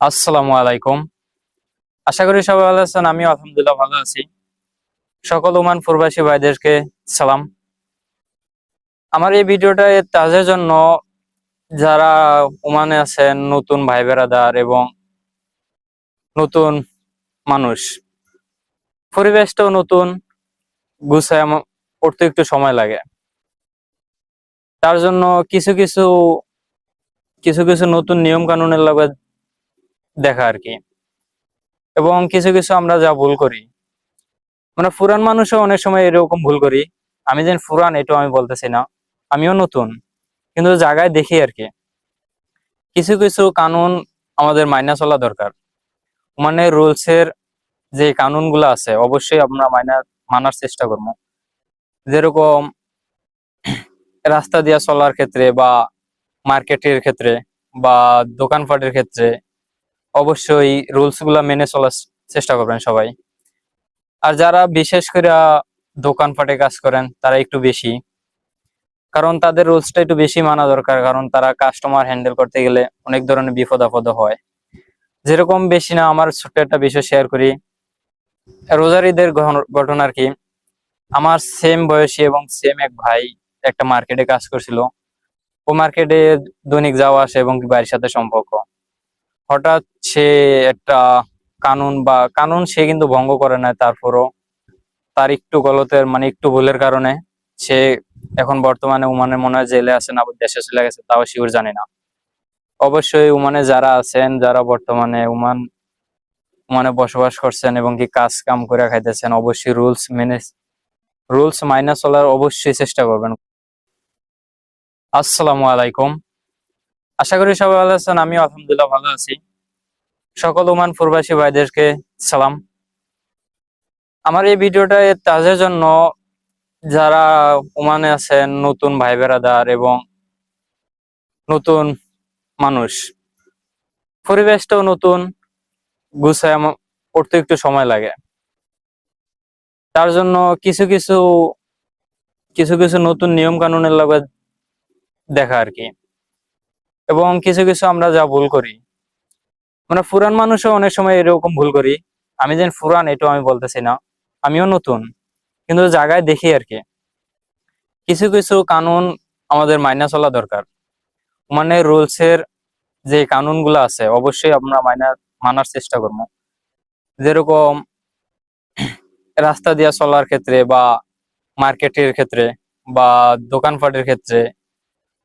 আসসালামু আলাইকুম। আশা করি সবাই ভালো আছেন আমি আলহামদুলিল্লাহ ভালো আছি। সকল ওমান প্রবাসী ভাইদেরকে সালাম। আমার এই ভিডিওটা তাদের জন্য যারা ওমানে আছেন, নতুন ভাই বেড়াদার এবং নতুন মানুষ, পরিবেশটাও নতুন, গুছায় করতে একটু সময় লাগে। তার জন্য কিছু কিছু কিছু কিছু নতুন নিয়ম কানুনের লগে দেখা আর কি। এবং কিছু কিছু আমরা যা ভুল করি মানে পুরান মানুষও অনেক সময় এরকম ভুল করি, আমি যেন পুরান এটাও আমি বলতেছি না, আমিও নতুন, কিন্তু জায়গায় দেখি আর কি। কিছু কিছু কানুন আমাদের মাইনা চলা দরকার মানে রুলস এর যে কানুনগুলো আছে, অবশ্যই আমরা মাইনা, মানার চেষ্টা করব। যেরকম রাস্তা দিয়া চলার ক্ষেত্রে বা মার্কেটের ক্ষেত্রে বা দোকানপাটের ক্ষেত্রে অবশ্যই রুলসগুলা মেনে চলার চেষ্টা করবেন সবাই। আর যারা বিশেষ করে দোকানপাটে কাজ করেন, তারা একটু বেশি। কারণ তাদের রুলসটা একটু বেশি মানা দরকার, কারণ তারা কাস্টমার হ্যান্ডেল করতে গেলে অনেক ধরনের বিপদ আপদ হয়। যেরকম বেশি না, আমার ছোট্ট একটা বিষয় শেয়ার করি। রোজার ঈদের ঘটনা আর কি। আমার সেম বয়সী এবং সেম এক ভাই একটা মার্কেটে কাজ করছিল। ও মার্কেটে দৈনিক যাওয়া আসে এবং বাড়ির সাথে সম্পর্ক। হঠাৎ সে একটা কানুন বা কানুন সে কিন্তু ভঙ্গ করে না তারপরও তার একটু গলতের মানে একটু ভুলের কারণে সে এখন বর্তমানে উমানে মনে হয় জেলে আছে না, দেশে চলে গেছে, তাও শিওর জানি না। অবশ্যই উমানে যারা আছেন, যারা বর্তমানে উমান, উমানে বসবাস করছেন এবং কি কাজ কাম করে খাইতেছেন, অবশ্যই রুলস মেনে রুলস মাইনা চলার অবশ্যই চেষ্টা করবেন। আসসালামু আলাইকুম। আশা করি সবাই ভালো আছেন আমি আলহামদুলিল্লাহ ভালো আছি। সকল ওমান প্রবাসী ভাইদেরকে সালাম। আমার এই ভিডিওটা তাদের জন্য যারা ওমানে আছেন, নতুন ভাই বেড়াদার এবং নতুন মানুষ, পরিবেশটাও নতুন, গুছায় করতে একটু সময় লাগে। তার জন্য কিছু কিছু কিছু কিছু নতুন নিয়ম কানুনের লগে দেখা আর কি। এবং কিছু কিছু আমরা যা ভুল করি। মানে পুরান মানুষও অনেক সময় এরকম ভুল করি। আমি যেন পুরান এটাও আমি বলতেছি না। আমিও নতুন, কিন্তু জায়গায় দেখি আর কি। কিছু কিছু কানুন আমাদের মাইনা চলা দরকার। মানে রুলস এর যে কানুনগুলো আছে, অবশ্যই আমরা মাইনা, মানার চেষ্টা করব। যেরকম রাস্তা দিয়া চলার ক্ষেত্রে বা মার্কেটের ক্ষেত্রে বা দোকানপাটের ক্ষেত্রে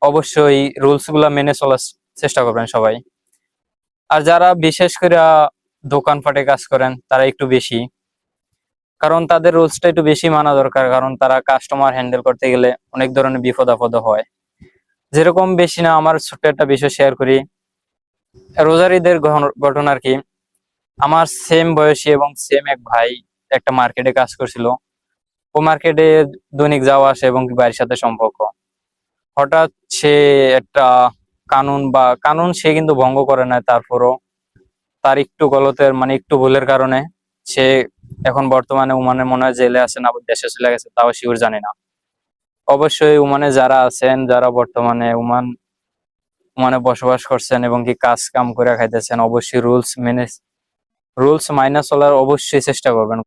অবশ্যই রুলসগুলা মেনে চলার চেষ্টা করবেন সবাই। আর যারা বিশেষ করে দোকানপাটে কাজ করেন, তারা একটু বেশি। কারণ তাদের রুলসটা একটু বেশি মানা দরকার, কারণ তারা কাস্টমার হ্যান্ডেল করতে গেলে অনেক ধরনের বিপদ আপদ হয়। যেরকম বেশি না, আমার ছোট্ট একটা বিষয় শেয়ার করি। রোজার ঈদের ঘন- ঘটনা আর কি। আমার সেম বয়সী এবং সেম এক ভাই একটা মার্কেটে কাজ করছিল। ও মার্কেটে দৈনিক যাওয়া আসে এবং বাড়ির সাথে সম্পর্ক। হঠাৎ সে একটা কানুন বা কানুন সে কিন্তু ভঙ্গ করে না তারপরও তার একটু গলতের মানে একটু ভুলের কারণে সে এখন বর্তমানে উমানে মনে হয় জেলে আছে না, দেশে চলে গেছে, তাও শিওর জানি না। অবশ্যই উমানে যারা আছেন, যারা বর্তমানে উমান, উমানে বসবাস করছেন এবং কি কাজ কাম করে খাইতেছেন, অবশ্যই রুলস মেনে, রুলস মাইনা চলার অবশ্যই চেষ্টা করবেন।